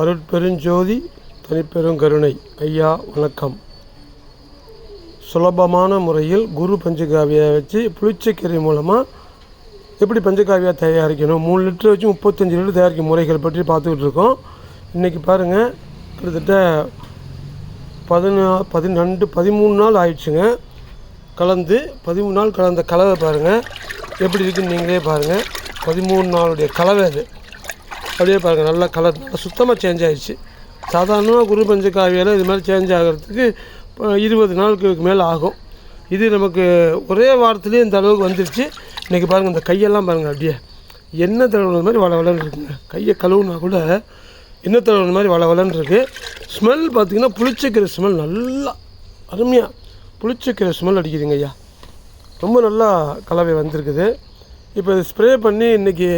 அருட்பெருஞ்சோதி தனிப்பெருங்கருணை ஐயா வணக்கம். சுலபமான முறையில் குரு பஞ்சகாவியை வச்சு புளிச்சக்கீரை மூலமாக எப்படி பஞ்சகாவியா தயாரிக்கணும்? மூணு லிட்டர் வச்சு முப்பத்தஞ்சு லிட்டர் தயாரிக்கும் முறைகள் பற்றி பார்த்துக்கிட்டு இருக்கோம் இன்றைக்கி பாருங்கள் கிட்டத்தட்ட பதினா பதினெண்டு பதிமூணு நாள் ஆயிடுச்சுங்க. கலந்து பதிமூணு நாள் கலந்த கலவை பாருங்கள் எப்படி இருக்குன்னு நீங்களே பாருங்கள் பதிமூணு நாளுடைய கலவை அது. அப்படியே பாருங்கள் நல்லா கலர் நல்லா சுத்தமாக சேஞ்ச் ஆகிடுச்சு சாதாரணமாக குரு பஞ்ச இது மாதிரி சேஞ்ச் ஆகிறதுக்கு இப்போ இருபது நாளுக்கு மேலே ஆகும். இது நமக்கு ஒரே வாரத்துலேயே இந்த அளவுக்கு வந்துருச்சு. இன்றைக்கி பாருங்கள் இந்த கையெல்லாம் பாருங்கள் அப்படியே எண்ணெய் தடவுன மாதிரி வள வளன்னு இருக்குங்க. கையை கழுவுனா கூட எண்ணெய் தடவுன மாதிரி வள வளன்னு இருக்குது ஸ்மெல் பார்த்திங்கன்னா புளிச்சக்கீரை ஸ்மெல் நல்லா அருமையாக புளிச்சக்கீரை ஸ்மெல் அடிக்குதுங்க ஐயா. ரொம்ப நல்லா கலவை வந்திருக்குது. இப்போ இது ஸ்ப்ரே பண்ணி இன்றைக்கி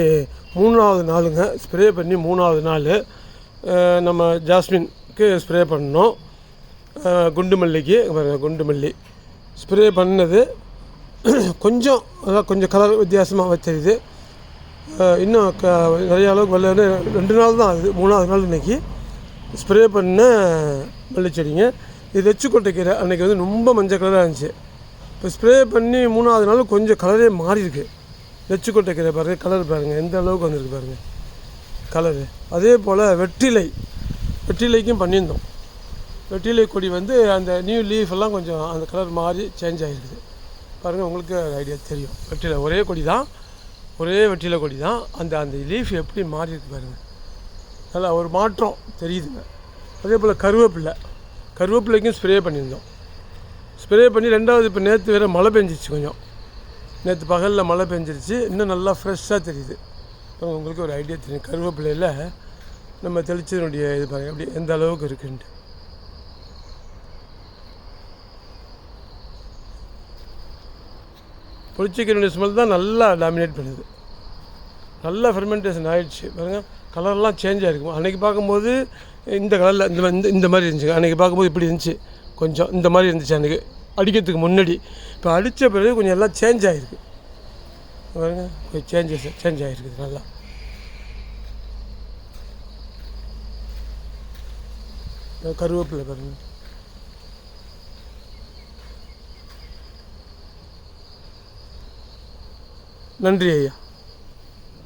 மூணாவது நாளுங்க. ஸ்ப்ரே பண்ணி மூணாவது நாள். நம்ம ஜாஸ்மின்க்கு ஸ்ப்ரே பண்ணோம். குண்டு மல்லிக்கு குண்டு மல்லி ஸ்ப்ரே பண்ணது. கொஞ்சம் அதான் கொஞ்சம் கலர் வித்தியாசமாக வச்சிருது இன்னும் க நிறைய அளவுக்கு வரல. ரெண்டு நாள் தான் ஆகுது. மூணாவது நாள் இன்றைக்கி ஸ்ப்ரே பண்ண மல்லிச்செடிங்க. இது வெச்சுக்கொட்டை கீரை. அன்றைக்கி வந்து ரொம்ப மஞ்சள் கலராக இருந்துச்சு. இப்போ ஸ்ப்ரே பண்ணி மூணாவது நாள் கொஞ்சம் கலரே மாறியிருக்கு. வெச்சு வெச்சுக்கொட்டை கீரை பாருங்கள் கலர் பாருங்கள் எந்த அளவுக்கு வந்திருக்கு பாருங்கள் கலரு அதே போல் வெற்றிலை வெற்றிலைக்கும் பண்ணியிருந்தோம். வெற்றிலை கொடி வந்து அந்த நியூ லீஃப் எல்லாம் கொஞ்சம் அந்த கலர் மாறி சேஞ்ச் ஆகிருக்குது பாருங்கள் உங்களுக்கு ஐடியா தெரியும். வெற்றிலை ஒரே கொடி தான் ஒரே வெற்றிலை கொடி தான். அந்த அந்த லீஃப் எப்படி மாறி இருக்கு பாருங்கள் நல்லா ஒரு மாற்றம் தெரியுதுங்க. அதே போல் கருவேப்பிலை கருவேப்பிலைக்கும் ஸ்ப்ரே பண்ணியிருந்தோம். ஸ்ப்ரே பண்ணி ரெண்டாவது இப்போ நேற்று வேறு மழை பெஞ்சிச்சு கொஞ்சம். நேற்று பகலில் மழை பெஞ்சிருச்சு. இன்னும் நல்லா ஃப்ரெஷ்ஷாக தெரியுது. உங்களுக்கு ஒரு ஐடியா தெரியும். கருவேப்பிலையில் நம்ம தெளிச்சதனுடைய இது பாருங்கள் அப்படி எந்த அளவுக்கு இருக்குன்ட்டு. புளிச்சிக்கனுடைய ஸ்மெல் தான் நல்லா டாமினேட் பண்ணுது. நல்லா ஃபெர்மெண்டேஷன் ஆயிடுச்சு. பாருங்கள் கலர்லாம் சேஞ்ச் ஆகிருக்கும் அன்றைக்கி பார்க்கும்போது இந்த கலரில் இந்த இந்த இந்த மாதிரி இருந்துச்சு. அன்றைக்கி பார்க்கும்போது இப்படி இருந்துச்சு. கொஞ்சம் இந்த மாதிரி இருந்துச்சு அன்றைக்கி அடிக்கிறதுக்கு முன்னாடி. இப்போ அடித்த பிறகு கொஞ்சம் எல்லாம் சேஞ்ச் ஆகிருக்கு பாருங்க கொஞ்சம் சேஞ்சஸ் சேஞ்ச் ஆகிருக்குது நல்லா. கருவேப்பிலை பாருங்க. நன்றி ஐயா.